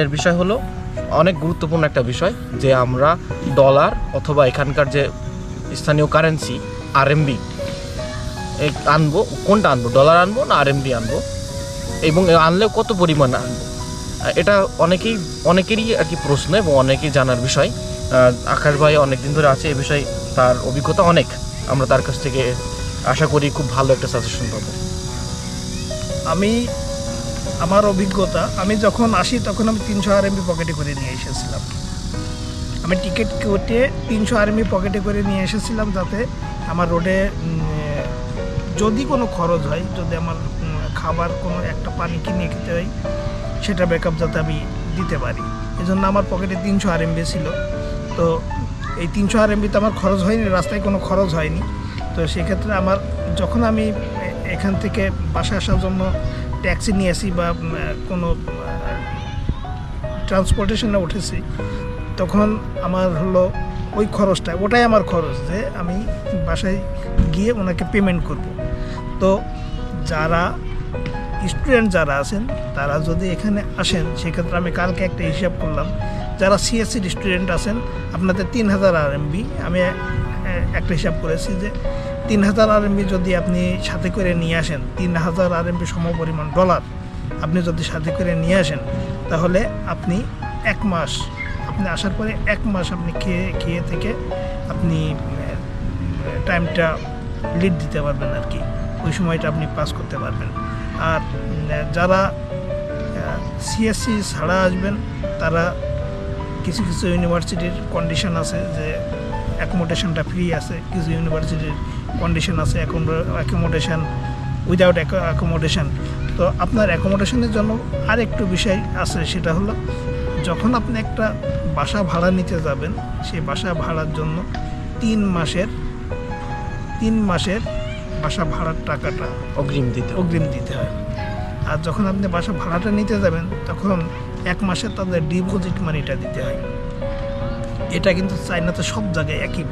এর বিষয় হলো অনেক গুরুত্বপূর্ণ একটা বিষয় যে আমরা ডলার অথবা এখানকার যে স্থানীয় কারেন্সি আরএমবি আনব, কোনটা আনব? ডলার আনব না আরএমবি আনব? এবং আনলেও কত পরিমাণ আনব? এটা অনেকেই, অনেকেরই আর কি প্রশ্ন এবং অনেকেই জানার বিষয়। আকাশ ভাই অনেকদিন ধরে আছে, এ বিষয়ে তার অভিজ্ঞতা অনেক। আমরা তার কাছ থেকে আশা করি খুব ভালো একটা সাজেশন পাবো। আমি আমার অভিজ্ঞতা, আমি যখন আসি তখন আমি তিনশো আর এমবি পকেটে করে নিয়ে এসেছিলাম। আমি টিকিট কেটে তিনশো আর এমবি পকেটে করে নিয়ে এসেছিলাম যাতে আমার রোডে যদি কোনো খরচ হয়, যদি আমার খাবার কোনো একটা পানি কিনে খেতে হয়, সেটা ব্যাকআপ যাতে আমি দিতে পারি। এই জন্য আমার পকেটে তিনশো আর এমবি ছিল। তো এই তিনশো আর এমবিতে আমার খরচ হয়নি, রাস্তায় কোনো খরচ হয়নি। তো সেক্ষেত্রে আমার, যখন আমি এখান থেকে বাসা আসার জন্য ট্যাক্সি নিয়েছি বা কোনো ট্রান্সপোর্টেশনে উঠেছি, তখন আমার হলো ওই খরচটা, ওটাই আমার খরচ যে আমি বাসায় গিয়ে ওনাকে পেমেন্ট করব। তো যারা স্টুডেন্ট যারা আছেন, তারা যদি এখানে আসেন, সেক্ষেত্রে আমি কালকে একটা হিসাব করলাম, যারা সিএসসির স্টুডেন্ট আছেন, আপনাদের তিন হাজার আর আমি একটা হিসাব করেছি যে তিন হাজার আর যদি আপনি সাথে করে নিয়ে আসেন তিন হাজার আর এমবি সমপরিমাণ ডলার আপনি যদি সাথে করে নিয়ে আসেন, তাহলে আপনি এক মাস, আপনি আসার পরে এক মাস আপনি খেয়ে খেয়ে থেকে আপনি টাইমটা লিড দিতে পারবেন আর কি ওই সময়টা আপনি পাস করতে পারবেন। আর যারা সিএসসি ছাড়া আসবেন, তারা কিছু কিছু ইউনিভার্সিটির কন্ডিশন আছে যে অ্যাকোমোডেশনটা ফ্রি আছে কিছু ইউনিভার্সিটির কন্ডিশন আছে অ্যাকোমোডেশন উইদাউট অ্যাকোমোডেশন তো আপনার অ্যাকোমোডেশনের জন্য আর একটু বিষয় আছে সেটা হলো যখন আপনি একটা বাসা ভাড়া নিতে যাবেন সেই বাসা ভাড়ার জন্য তিন মাসের তিন মাসের বাসা ভাড়ার টাকাটা অগ্রিম দিতে অগ্রিম দিতে হয় আর যখন আপনি বাসা ভাড়াটা নিতে যাবেন তখন এক মাসে তাদের ডিপোজিট মানিটা দিতে হয়। এটা কিন্তু চাইনাতে সব জায়গায় একই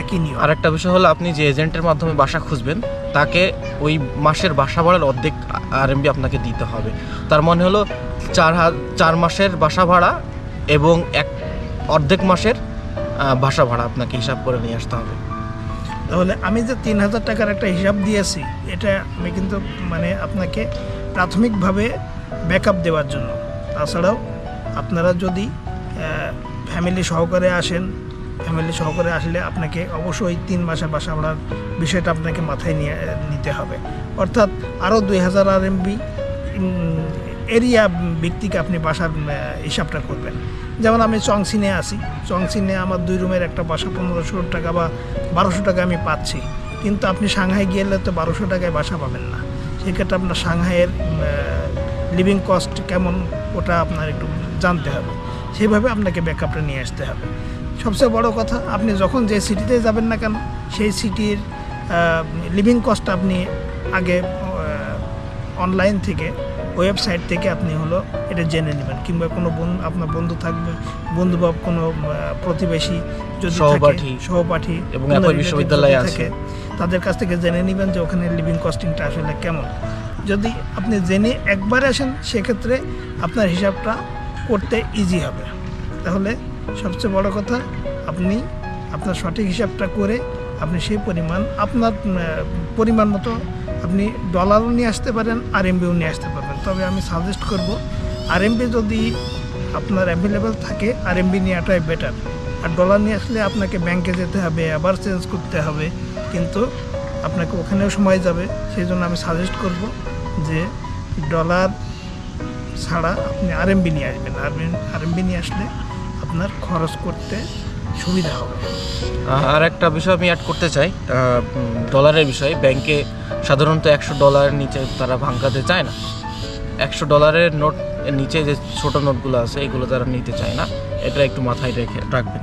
একই নিয়ম। আর একটা বিষয় হলো আপনি যে এজেন্টের মাধ্যমে বাসা খুঁজবেন তাকে ওই মাসের বাসা ভাড়ার অর্ধেক আরএমবি আপনাকে দিতে হবে। তার মানে হলো চার চার মাসের বাসা ভাড়া এবং এক অর্ধেক মাসের বাসা ভাড়া আপনাকে হিসাব করে নিয়ে আসতে হবে। তাহলে আমি যে তিন হাজার টাকার একটা হিসাব দিয়েছি এটা আমি কিন্তু মানে আপনাকে প্রাথমিকভাবে ব্যাকআপ দেওয়ার জন্য। তাছাড়াও আপনারা যদি ফ্যামিলি সহকারে আসেন ফ্যামিলি সহকারে আসলে আপনাকে অবশ্যই তিন মাসের বাসা ভাড়ার বিষয়টা আপনাকে মাথায় নিয়ে, নিতে হবে। অর্থাৎ আরও দুই হাজার আর এমবি এরিয়া ভিত্তিক আপনি বাসার হিসাবটা করবেন। যেমন আমি চংসিনে আছি। চংসিনে আমার দুই রুমের একটা বাসা পনেরোশো টাকা বা বারোশো টাকা আমি পাচ্ছি। কিন্তু আপনি সাংহাই গেলে তো বারোশো টাকায় বাসা পাবেন না। সেক্ষেত্রে আপনার সাংহাইয়ের লিভিং কস্ট কেমন ওটা আপনার একটু জানতে হবে। সেইভাবে আপনাকে ব্যাকআপটা নিয়ে আসতে হবে সবচেয়ে বড় কথা আপনি যখন যে সিটিতে যাবেন না কেন সেই সিটির লিভিং কস্ট আপনি আগে অনলাইন থেকে ওয়েবসাইট থেকে আপনি হলো এটা জেনে নেবেন কিংবা কোনো বন্ধু আপনার বন্ধু থাকবে বন্ধু বা কোনো প্রতিবেশী যদি সহপাঠী। সহপাঠী এবং বিশ্ববিদ্যালয়ে আছে। থাকে, তাদের কাছ থেকে জেনে নেবেন যে ওখানে লিভিং কস্টিংটা আসলে কেমন যদি আপনি জেনে একবার আসেন সেক্ষেত্রে আপনার হিসাবটা করতে ইজি হবে। তাহলে সবচেয়ে বড় কথা, আপনি আপনার সঠিক হিসাবটা করে আপনি সেই পরিমাণ আপনার পরিমাণ মতো আপনি ডলারও নিয়ে আসতে পারেন আর এমবিও নিয়ে আসতে পারবেন। তবে আমি সাজেস্ট করব আর এমবি যদি আপনার অ্যাভেলেবেল থাকে আর এমবি নেওয়াটাই বেটার আর ডলার নিয়ে আসলে আপনাকে ব্যাংকে যেতে হবে, আবার চেঞ্জ করতে হবে। কিন্তু আপনাকে ওখানেও সময় যাবে। সেই জন্য আমি সাজেস্ট করব যে ডলার ছাড়া আপনি আরএমবি নিয়ে আসবেন। আরএমবি নিয়ে আসলে আপনার খরচ করতে সুবিধা হবে। আর একটা বিষয় আমি অ্যাড করতে চাই। ডলারের বিষয়ে। ব্যাংকে সাধারণত একশো ডলারের নিচে তারা ভাঙাতে চায় না। একশো ডলারের নোট নিচে যে ছোটো নোটগুলো আছে, এগুলো তারা নিতে চায় না। এটা একটু মাথায় রেখে রাখবেন।